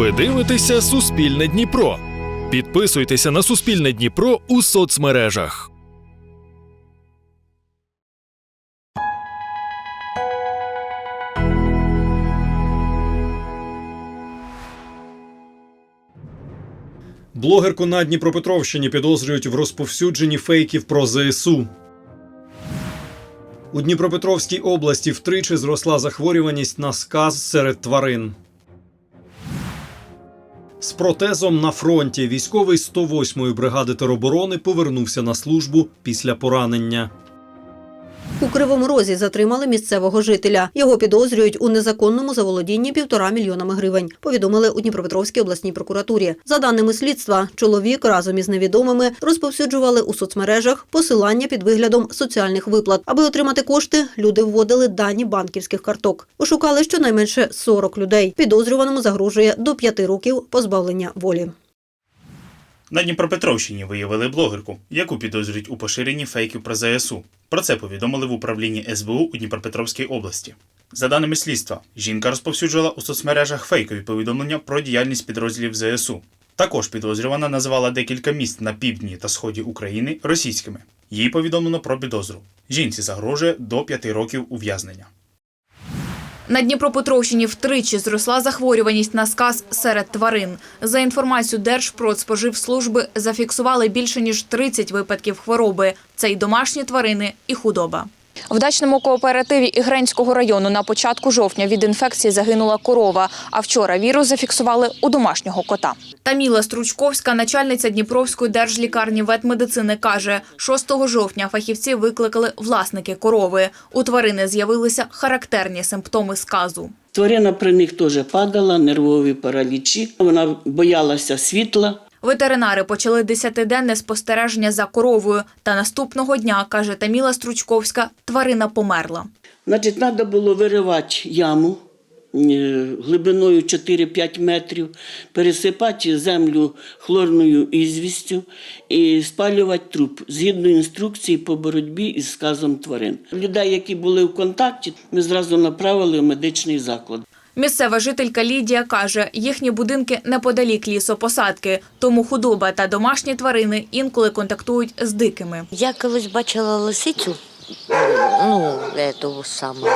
Ви дивитеся Суспільне Дніпро. Підписуйтеся на Суспільне Дніпро у соцмережах. Блогерку на Дніпропетровщині підозрюють в розповсюдженні фейків про ЗСУ. У Дніпропетровській області втричі зросла захворюваність на сказ серед тварин. Протезом на фронті військовий 108-ї бригади тероборони повернувся на службу після поранення. У Кривому Розі затримали місцевого жителя. Його підозрюють у незаконному заволодінні півтора мільйонами гривень. Повідомили у Дніпропетровській обласній прокуратурі. За даними слідства, чоловік разом із невідомими розповсюджували у соцмережах посилання під виглядом соціальних виплат. Аби отримати кошти, люди вводили дані банківських карток. Ошукали щонайменше 40 людей. Підозрюваному загрожує до 5 років позбавлення волі. На Дніпропетровщині виявили блогерку, яку підозрюють у поширенні фейків про ЗСУ. Про це повідомили в управлінні СБУ у Дніпропетровській області. За даними слідства, жінка розповсюджувала у соцмережах фейкові повідомлення про діяльність підрозділів ЗСУ. Також підозрювана називала декілька міст на півдні та сході України російськими. Їй повідомлено про підозру. Жінці загрожує до 5 років ув'язнення. На Дніпропетровщині втричі зросла захворюваність на сказ серед тварин. За інформацією Держпродспоживслужби зафіксували більше ніж 30 випадків хвороби. Це й домашні тварини, і худоба. В дачному кооперативі Ігренського району на початку жовтня від інфекції загинула корова, а вчора вірус зафіксували у домашнього кота. Таміла Стручковська, начальниця Дніпровської держлікарні ветмедицини, каже, 6 жовтня фахівці викликали власники корови. У тварини з'явилися характерні симптоми сказу. Тварина при них теж падала, нервові паралічі. Вона боялася світла. Ветеринари почали десятиденне спостереження за коровою. Та наступного дня, каже Таміла Стручковська, тварина померла. Значить, треба було виривати яму е, глибиною 4-5 метрів, пересипати землю хлорною ізвістю і спалювати труп згідно інструкції по боротьбі із сказом тварин. Людей, які були в контакті, ми зразу направили в медичний заклад. Місцева жителька Лідія каже, їхні будинки неподалік лісопосадки, тому худоба та домашні тварини інколи контактують з дикими. Я колись бачила лисицю, ну, того самого.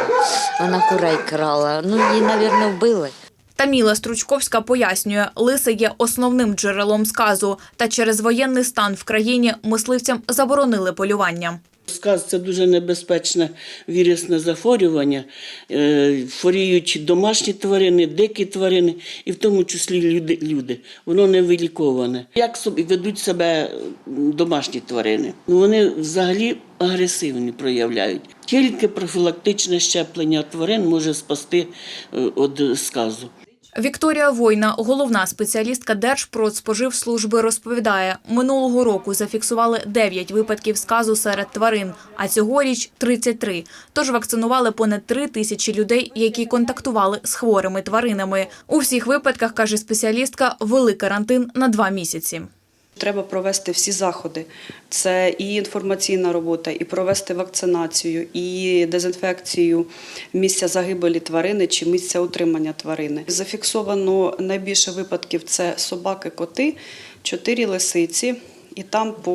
Вона курей крала. Ну, її, мабуть, вбили. Таміла Стручковська пояснює, лиси є основним джерелом сказу, та через воєнний стан в країні мисливцям заборонили полювання. Сказ це дуже небезпечне вірусне захворювання. Е, Хворіють домашні тварини, дикі тварини, і в тому числі люди. люди. Воно не виліковане. Як ведуть себе домашні тварини? Ну, вони взагалі агресивні проявляють. Тільки профілактичне щеплення тварин може спасти е, від сказу. Вікторія Война, головна спеціалістка Держпродспоживслужби, розповідає, минулого року зафіксували 9 випадків сказу серед тварин, а цьогоріч – 33. Тож вакцинували понад 3 тисячі людей, які контактували з хворими тваринами. У всіх випадках, каже спеціалістка, вели карантин на два місяці. Треба провести всі заходи. Це і інформаційна робота, і провести вакцинацію, і дезінфекцію місця загибелі тварини чи місця утримання тварини. Зафіксовано найбільше випадків це собаки, коти, чотири лисиці. І там по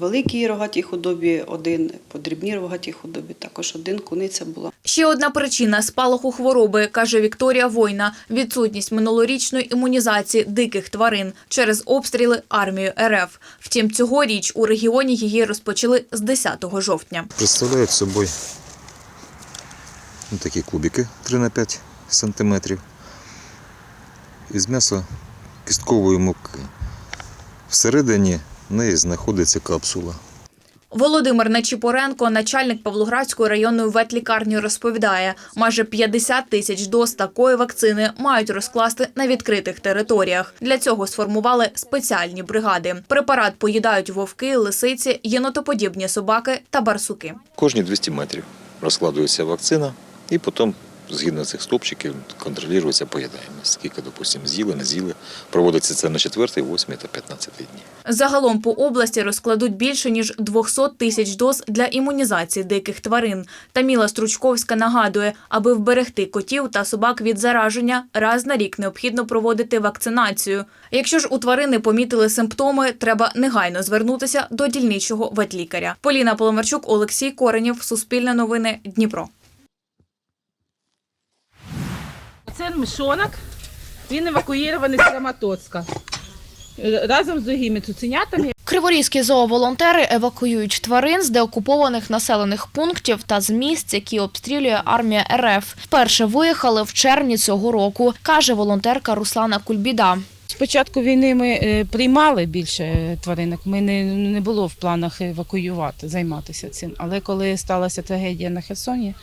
великій рогатій худобі один, по дрібній рогатій худобі також один куниця була. Ще одна причина спалаху хвороби, каже Вікторія Война, відсутність минулорічної імунізації диких тварин через обстріли армією РФ. Втім, цьогоріч у регіоні її розпочали з 10 жовтня. представляють собою ну, такі кубики 3 на 5 сантиметрів із м'яса кісткової муки. Всередині неї знаходиться капсула. Володимир Нечіпоренко, начальник Павлоградської районної ветлікарні, розповідає, майже 50 тисяч доз такої вакцини мають розкласти на відкритих територіях. Для цього сформували спеціальні бригади. Препарат поїдають вовки, лисиці, єнотоподібні собаки та барсуки. Кожні 200 метрів розкладується вакцина і потім згідно цих стопчиків контролюється поїдаємость. Скільки, допустимо, з'їли, не з'їли. Проводиться це на 4, 8 та 15 дні. Загалом по області розкладуть більше ніж 200 тисяч доз для імунізації диких тварин. Таміла Стручковська нагадує, аби вберегти котів та собак від зараження, раз на рік необхідно проводити вакцинацію. Якщо ж у тварини помітили симптоми, треба негайно звернутися до дільничого ветлікаря. Поліна Поломарчук, Олексій Коренєв, Суспільне новини, Дніпро. Це мишонок, він евакуєрований з Краматорська. Е, Разом з другими цуценятами. Криворізькі зооволонтери евакуюють тварин з деокупованих населених пунктів та з місць, які обстрілює армія РФ. Вперше виїхали в червні цього року, каже волонтерка Руслана Кульбіда. З початку війни ми е, приймали більше тваринок. Ми не, не було в планах евакуювати, займатися цим. Але коли сталася трагедія на Херсоні, е,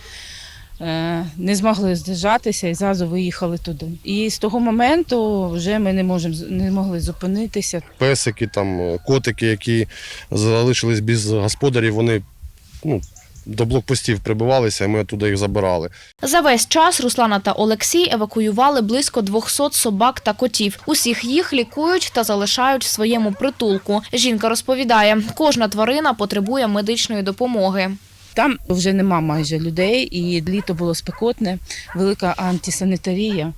не змогли здержатися і зразу виїхали туди. І з того моменту вже ми не можемо не могли зупинитися. песики, там, е, котики, які залишились без господарів, вони ну, до блокпостів прибивалися, і ми туди їх забирали. За весь час Руслана та Олексій евакуювали близько 200 собак та котів. Усіх їх лікують та залишають в своєму притулку. Жінка розповідає, кожна тварина потребує медичної допомоги. Там вже нема майже людей, і літо було спекотне, велика антисанітарія.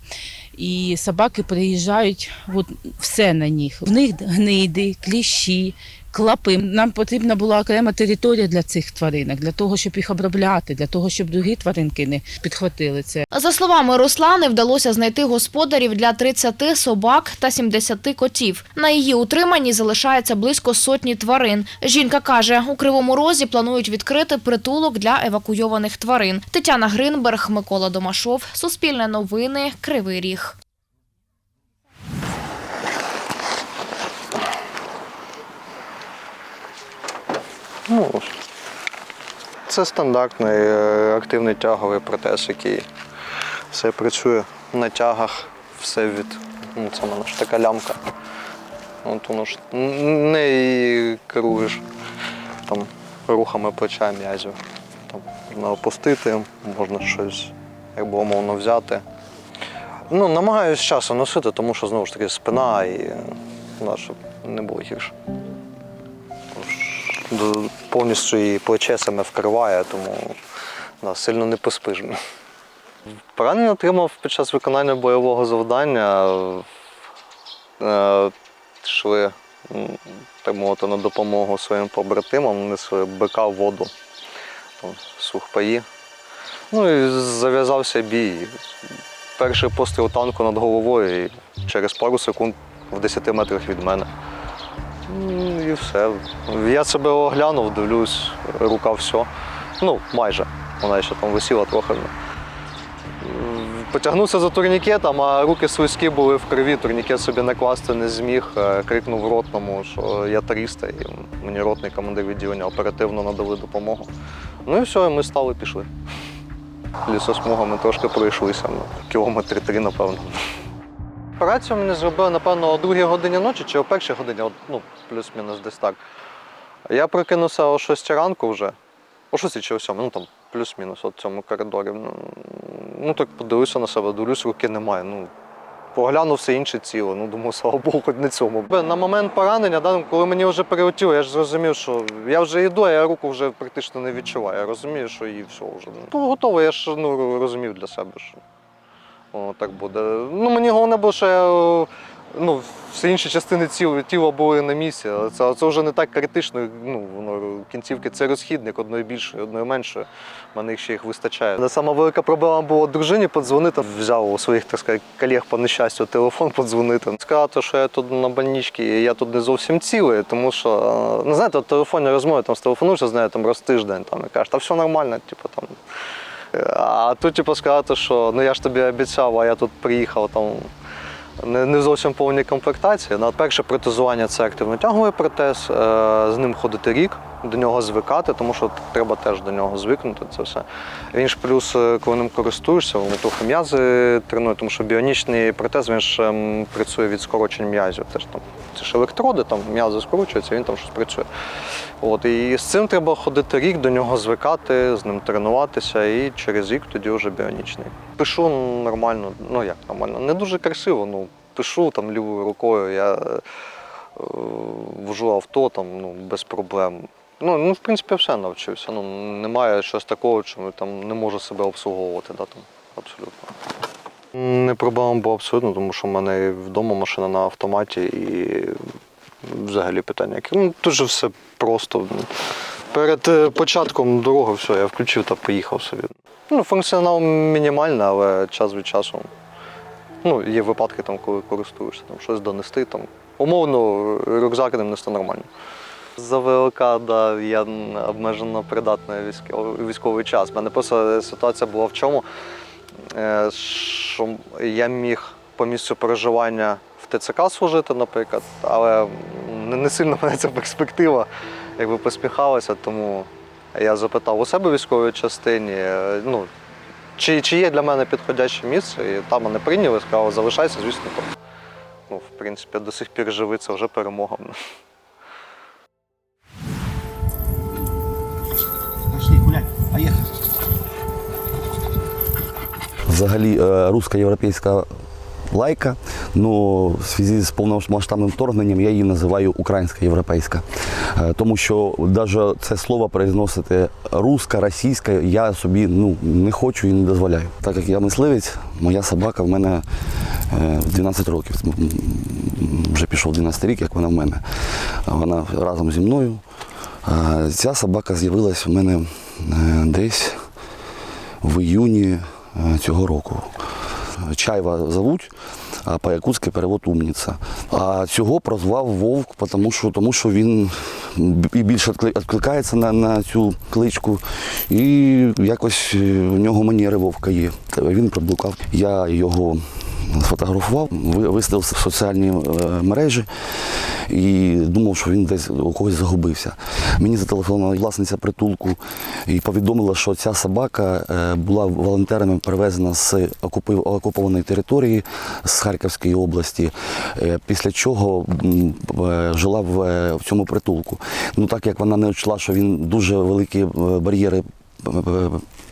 І собаки приїжджають, от все на них. В них гниди, кліщі, клапи. Нам потрібна була окрема територія для цих тваринок, для того, щоб їх обробляти, для того, щоб другі тваринки не підхватили це. За словами Руслани, вдалося знайти господарів для 30 собак та 70 котів. На її утриманні залишається близько сотні тварин. Жінка каже, у Кривому Розі планують відкрити притулок для евакуйованих тварин. Тетяна Гринберг, Микола Домашов, Суспільне новини, Кривий Ріг. Ну, це стандартний е, активний тяговий протез, який все працює на тягах, все від. Ну, це в мене ж така лямка. От воно ж не керуєш там, рухами плеча м'язів. Можна опустити, можна щось якби умовно взяти. Ну, намагаюся з часом носити, тому що знову ж таки спина і ну, щоб не було гірше. Повністю і плече саме вкриває, тому да, сильно не поспиш. Поранення отримав під час виконання бойового завдання. Е, Йшли, так мовити, на допомогу своїм побратимам, несли бика в воду, сухпаї. Ну і зав'язався бій. Перший постріл танку над головою і через пару секунд в 10 метрах від мене. І все. Я себе оглянув, дивлюсь, рука все. Ну, майже. Вона ще там висіла трохи. Потягнувся за турнікетом, а руки слизькі були в крові, турнікет собі накласти не зміг. Е, Крикнув ротному, що я 300, і мені ротний командир відділення оперативно надали допомогу. Ну і все, ми стали пішли. Лісосмугами трошки пройшлися, ну, кілометри три, напевно. Операцію мені зробили, напевно, о другій годині ночі чи о першій годині, ну, плюс-мінус десь так. Я прокинувся о 6 ранку вже, о 6 чи о 7, ну там плюс-мінус в цьому коридорі. Ну, Ну так подивився на себе, дивлюсь, руки немає. Ну, поглянув все інше ціло. Ну, думаю, слава Богу, хоч не цьому. На момент поранення, да, коли мені вже перелетіло, я ж зрозумів, що я вже йду, а я руку вже практично не відчуваю. Я розумію, що і все вже. Ну, готовий, я ж ну, розумів для себе, що воно так буде. Ну, мені головне було, що я, ну, всі інші частини тіла, були на місці, але це, це вже не так критично. Ну, воно, кінцівки це розхідник одної більшої, одної меншої. У мене їх ще їх вистачає. Але Сама велика проблема була дружині подзвонити. Взяв у своїх так сказати, колег по нещастю телефон подзвонити. Сказати, що я тут на больничці, і я тут не зовсім цілий, тому що, е, ну знаєте, телефонні розмови там стелефонуєшся з нею там раз тиждень там, і кажеш, та все нормально, типу там. А тут, типу, сказати, що ну я ж тобі обіцяв, а я тут приїхав там. Не, не зовсім повні комплектації. На перше протезування це активно-тяговий протез. е, З ним ходити рік. До нього звикати, тому що треба теж до нього звикнути. Це все. Він ж плюс, е, коли ним користуєшся, трохи м'язи тренує, тому що біонічний протез він ж ем, працює від скорочень м'язів. Теж там це ж електроди, там м'язи скорочуються, він там щось працює. От і з цим треба ходити рік, до нього звикати, з ним тренуватися, і через рік тоді вже біонічний. Пишу нормально, ну як нормально, не дуже красиво. Ну пишу там лівою рукою. Я е, вожу авто там ну без проблем. Ну, ну, в принципі, все навчився. Ну, немає щось такого, чому там не можу себе обслуговувати. Да, там, абсолютно. Не проблема була абсолютно, тому що в мене вдома машина на автоматі і взагалі питання. Ну, дуже все просто. Перед е, початком дороги все, я включив та поїхав собі. Ну, функціонал мінімальний, але час від часу. Ну, є випадки, там, коли користуєшся, там, щось донести. Там. Умовно, рюкзак ним нести нормально. За ВЛК, да, я обмежено придатний військовий, час. У мене просто ситуація була в чому, е, що я міг по місцю проживання в ТЦК служити, наприклад, але не, сильно мене ця перспектива якби посміхалася, тому я запитав у себе військовій частині, е, ну, чи, чи є для мене підходяще місце, і там мене прийняли, сказали, залишайся, звісно, тут. Ну, в принципі, до сих пір живий, це вже перемога. Взагалі е, русско-європейська лайка, але в зв'язку з повномасштабним вторгненням я її називаю українська європейська. Е, Тому що навіть це слово произносити руська, російська, я собі ну, не хочу і не дозволяю. Так як я мисливець, моя собака в мене е, 12 років. М, м, Вже пішов 12 рік, як вона в мене. Вона разом зі мною. Ця собака з'явилась в мене е, десь в іюні е, цього року. Чайва зовуть, а по-якутськи перевод умниця. А цього прозвав Вовк, тому що, тому що він і більше відкликається на, на цю кличку, і якось е, в нього манери вовка є. Він приблукав. Я його сфотографував, виставив в соціальні е, мережі і думав, що він десь у когось загубився. Мені зателефонувала власниця притулку і повідомила, що ця собака е, була волонтерами перевезена з окупованої території з Харківської області, е, після чого е, жила в, цьому притулку. Ну так як вона не вчла, що він дуже великі бар'єри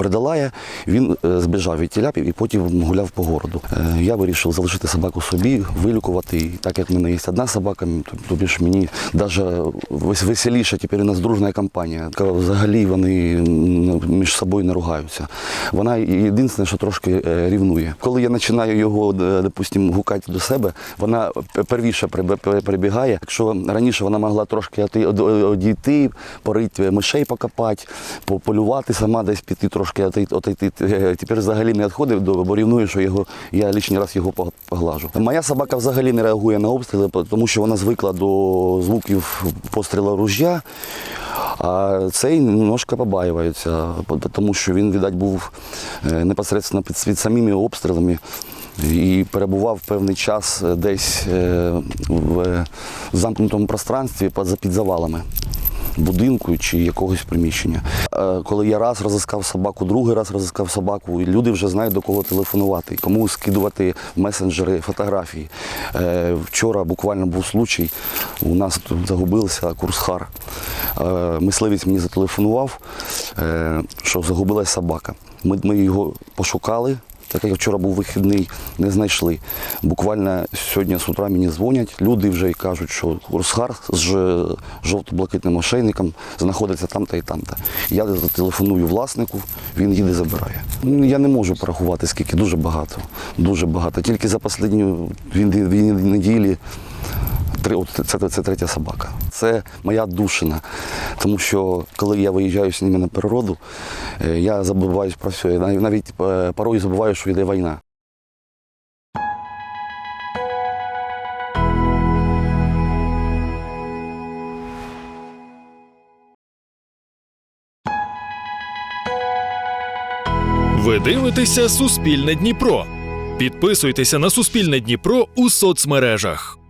придалає, він е, збіжав від тіля і потім гуляв по городу. Е, Я вирішив залишити собаку собі, вилікувати. І так як в мене є одна собака, то- тобі ж мені навіть веселіше, тепер у нас дружна компанія. Взагалі вони між собою не ругаються. Вона єдине, що трошки е, рівнує. Коли я починаю його, допустимо, гукати до себе, вона первіше прибігає. Якщо раніше вона могла трошки одійти, порити мишей покопати, по- полювати сама десь піти трошки отойти, отойти. Е, Тепер взагалі не відходив до бо рівную, що його я лишній раз його поглажу. Моя собака взагалі не реагує на обстріли, тому що вона звикла до звуків пострілу ружя. А цей немножко побаюється, тому що він, видать, був е, непосередньо під, під самими обстрілами і перебував певний час десь е, в замкнутому пространстві під завалами. Будинку чи якогось приміщення. Е, Коли я раз розіскав собаку, другий раз розіскав собаку, і люди вже знають до кого телефонувати, кому скидувати месенджери фотографії. Е, Вчора буквально був случай, у нас тут загубився курсхар. Е, Мисливець мені зателефонував, що загубилась собака. Ми його пошукали. Так як вчора був вихідний, не знайшли. Буквально сьогодні з утра мені дзвонять, люди вже кажуть, що Русхар з жовто-блакитним ошейником знаходиться там-то і там-то. Я зателефоную власнику, він їде забирає. Ну, Я не можу порахувати, скільки дуже багато. Дуже багато. Тільки за дві неділі от це, це, це третя собака. Це моя душина. Тому що коли я виїжджаю з ними на природу, е, я забуваюсь про все. Я навіть е, порою забуваю, що йде війна. Ви дивитеся Суспільне Дніпро. Підписуйтеся на Суспільне Дніпро у соцмережах.